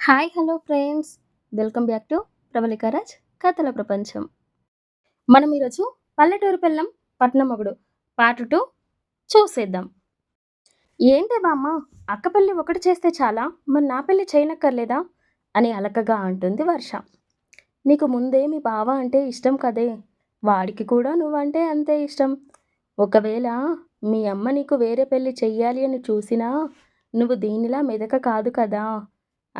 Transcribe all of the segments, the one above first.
Hi hello friends welcome back to ప్రబలికారాజ్ కథల ప్రపంచం మనం ఈరోజు పల్లెటూరు పిల్లం పట్నమొగుడు పార్ట్ టూ చూసేద్దాం. ఏంటి బామ్మ అక్క పెళ్ళి ఒకటి చేస్తే చాలా మరి నా పెళ్ళి చేయనక్కర్లేదా? అని అలకగా అంటుంది వర్ష. నీకు ముందే మీ బావ అంటే ఇష్టం కదే వాడికి కూడా నువ్వంటే అంతే ఇష్టం. ఒకవేళ మీ అమ్మ నీకు వేరే పెళ్ళి చెయ్యాలి అని చూసినా నువ్వు దీనిలా మెదక కాదు కదా.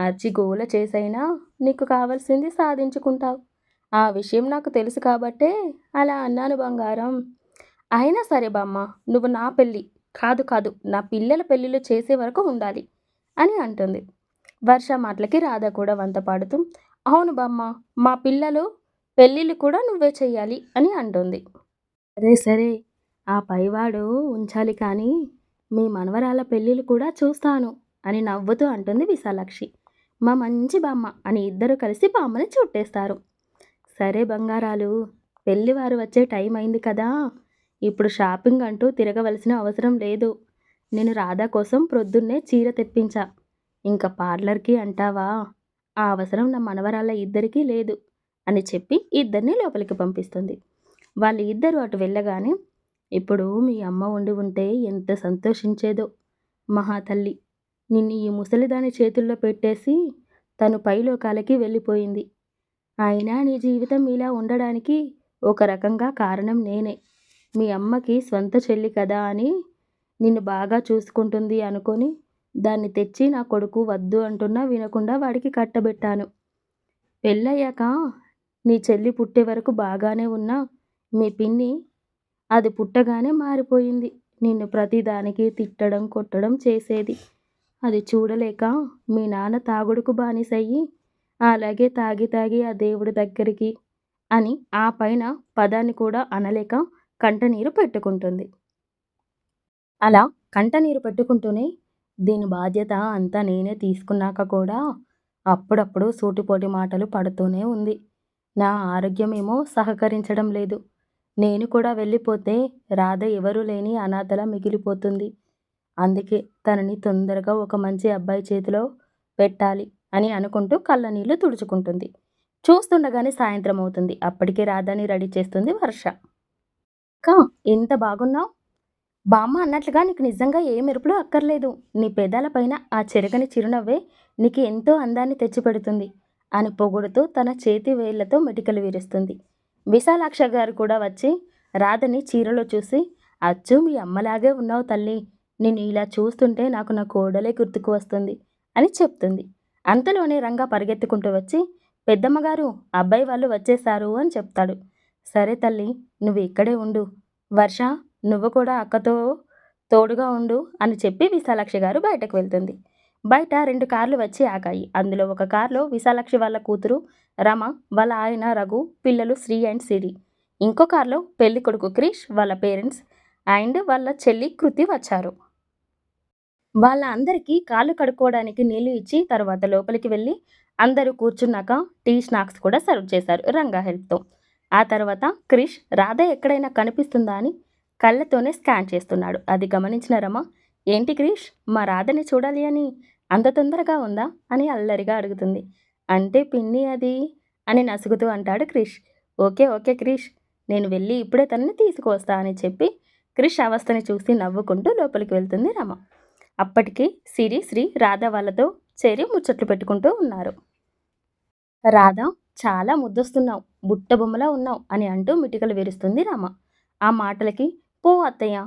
అర్చి గోల చేసైనా నీకు కావలసింది సాధించుకుంటావు. ఆ విషయం నాకు తెలుసు కాబట్టే అలా అన్నాను బంగారం. అయినా సరే బామ్మ నువ్వు నా పెళ్ళి కాదు కాదు నా పిల్లల పెళ్ళిళ్ళు చేసే వరకు ఉండాలి అని అంటుంది. వర్ష మాటలకి రాధ కూడా వంత పాడుతూ అవును బామ్మ మా పిల్లలు పెళ్ళిళ్ళు కూడా నువ్వే చెయ్యాలి అని అంటుంది. సరే సరే ఆ పైవాడు ఉంచాలి కానీ మీ మనవరాల పెళ్ళిళ్ళు కూడా చూస్తాను అని నవ్వుతూ అంటుంది విశాలాక్షి. మా మంచి బామ్మ అని ఇద్దరు కలిసి బామ్మని చుట్టేస్తారు సరే బంగారాలు పెళ్ళివారు వచ్చే టైం అయింది కదా. ఇప్పుడు షాపింగ్ అంటూ తిరగవలసిన అవసరం లేదు. నేను రాధా కోసం ప్రొద్దున్నే చీర తెప్పించా. ఇంకా పార్లర్కి అంటావా? ఆ అవసరం నా మనవరాళ్ళ ఇద్దరికీ లేదు అని చెప్పి ఇద్దరిని లోపలికి పంపిస్తుంది. వాళ్ళు ఇద్దరు అటు వెళ్ళగానే ఇప్పుడు మీ అమ్మ ఉండి ఉంటే ఎంత సంతోషించేదో మహాతల్లి నిన్ను ఈ ముసలిదాని చేతుల్లో పెట్టేసి తను పైలోకాలకి వెళ్ళిపోయింది. అయినా నీ జీవితం ఇలా ఉండడానికి ఒక రకంగా కారణం నేనే. మీ అమ్మకి స్వంత చెల్లి కదా అని నిన్ను బాగా చూసుకుంటుంది అనుకొని దాన్ని తెచ్చి నా కొడుకు వద్దు అంటున్నా వినకుండా వాడికి కట్టబెట్టాను. పెళ్ళయ్యాక నీ చెల్లి పుట్టే వరకు బాగానే ఉన్నా మీ పిన్ని అది పుట్టగానే మారిపోయింది. నిన్ను ప్రతిదానికి తిట్టడం కొట్టడం చేసేది. అది చూడలేక మీ నాన్న తాగుడుకు బానిసయ్యి అలాగే తాగి తాగి ఆ దేవుడి దగ్గరికి అని ఆ పైన పదాన్ని కూడా అనలేక కంటనీరు పెట్టుకుంటుంది. అలా కంటనీరు పెట్టుకుంటూనే దీని బాధ్యత అంతా నేనే తీసుకున్నాక కూడా అప్పుడప్పుడు సూటిపోటి మాటలు పడుతూనే ఉంది. నా ఆరోగ్యమేమో సహకరించడం లేదు. నేను కూడా వెళ్ళిపోతే రాధ ఎవరూ లేని అనాథలా మిగిలిపోతుంది. అందుకే తనని తొందరగా ఒక మంచి అబ్బాయి చేతిలో పెట్టాలి అని అనుకుంటూ కళ్ళ నీళ్ళు తుడుచుకుంటుంది. చూస్తుండగానే సాయంత్రం అవుతుంది. అప్పటికే రాధాని రెడీ చేస్తుంది వర్ష. కా ఎంత బాగున్నావు? బామ్మ అన్నట్లుగా నీకు నిజంగా ఏ మెరుపులు అక్కర్లేదు. నీ పెదాలపైన ఆ చెరగని చిరునవ్వే నీకు ఎంతో అందాన్ని తెచ్చిపెడుతుంది అని పొగుడుతూ తన చేతి వేళ్ళతో మెటికలు విరుస్తుంది. విశాలాక్ష గారు కూడా వచ్చి రాధని చీరలో చూసి అచ్చు మీ అమ్మలాగే ఉన్నావు తల్లి. నేను ఇలా చూస్తుంటే నాకు నా కోడలే గుర్తుకు వస్తుంది అని చెప్తుంది. అంతలోనే రంగా పరిగెత్తుకుంటూ వచ్చి పెద్దమ్మగారు అబ్బాయి వాళ్ళు వచ్చేశారు అని చెప్తాడు. సరే తల్లి నువ్వు ఇక్కడే ఉండు. వర్ష నువ్వు కూడా అక్కతో తోడుగా ఉండు అని చెప్పి విశాలాక్షి గారు బయటకు వెళ్తుంది. బయట రెండు కార్లు వచ్చి ఆగాయి. అందులో ఒక కారులో విశాలాక్షి వాళ్ళ కూతురు రమ వాళ్ళ ఆయన రఘు పిల్లలు శ్రీ అండ్ సిరి. ఇంకో కారులో పెళ్ళి కొడుకు క్రిష్ వాళ్ళ పేరెంట్స్ అండ్ వాళ్ళ చెల్లి కృతి వచ్చారు. వాళ్ళ అందరికీ కాళ్ళు కడుక్కోవడానికి నీళ్ళు ఇచ్చి తర్వాత లోపలికి వెళ్ళి అందరూ కూర్చున్నాక టీ స్నాక్స్ కూడా సర్వ్ చేశారు రంగా హెల్ప్తో. ఆ తర్వాత క్రిష్ రాధ ఎక్కడైనా కనిపిస్తుందా అని కళ్ళతోనే స్కాన్ చేస్తున్నాడు. అది గమనించిన రమ ఏంటి క్రిష్ మా రాధని చూడాలి అని అంత తొందరగా ఉందా? అని అల్లరిగా అడుగుతుంది. అంటే పిన్ని అది అని నసుగుతూ అంటాడు క్రిష్. ఓకే ఓకే క్రిష్ నేను వెళ్ళి ఇప్పుడే తనని తీసుకువస్తా అని చెప్పి క్రిష్ అవస్థని చూసి నవ్వుకుంటూ లోపలికి వెళ్తుంది రమ. అప్పటికి సిరి శ్రీ రాధ వాళ్ళతో చేరి ముచ్చట్లు పెట్టుకుంటూ ఉన్నారు. రాధ చాలా ముద్దొస్తున్నావు బుట్ట బొమ్మలా ఉన్నావు అని అంటూ మిటికలు విరుస్తుంది రామ. ఆ మాటలకి పో అత్తయ్య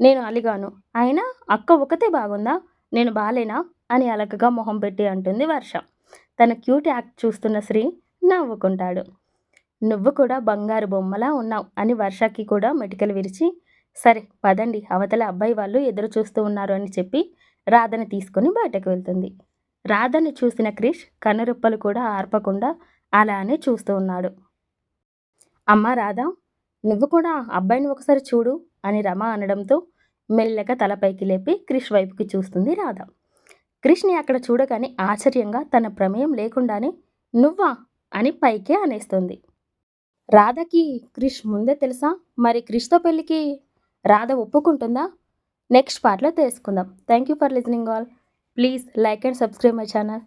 నేను అలిగాను. అయినా అక్క ఒకతే బాగుందా? నేను బాలేనా? అని అలకగా మొహం పెట్టి అంటుంది వర్ష. తన క్యూట్ యాక్ట్ చూస్తున్న శ్రీ నవ్వుకుంటాడు. నువ్వు కూడా బంగారు బొమ్మలా ఉన్నావు అని వర్షకి కూడా మెటికలు విరిచి సరే పదండి. అవతల అబ్బాయి వాళ్ళు ఎదురు చూస్తూ ఉన్నారు అని చెప్పి రాధని తీసుకొని బయటకు వెళ్తుంది. రాధని చూసిన క్రిష్ కనురెప్పలు కూడా ఆర్పకుండా అలానే చూస్తూ ఉన్నాడు. అమ్మ రాధా నువ్వు కూడా అబ్బాయిని ఒకసారి చూడు అని రమ అనడంతో మెల్లగా తలపైకి లేపి క్రిష్ వైపుకి చూస్తుంది రాధ. క్రిష్ని అక్కడ చూడగానే ఆశ్చర్యంగా తన ప్రమేయం లేకుండానే నువ్వా అని పైకే అనేస్తుంది. రాధకి క్రిష్ ముందే తెలుసా? మరి క్రిష్తో పెళ్ళికి రాధ ఒప్పుకుంటుందా? నెక్స్ట్ పార్ట్లో తెలుసుకుందాం. Thank you for listening all please like and subscribe my channel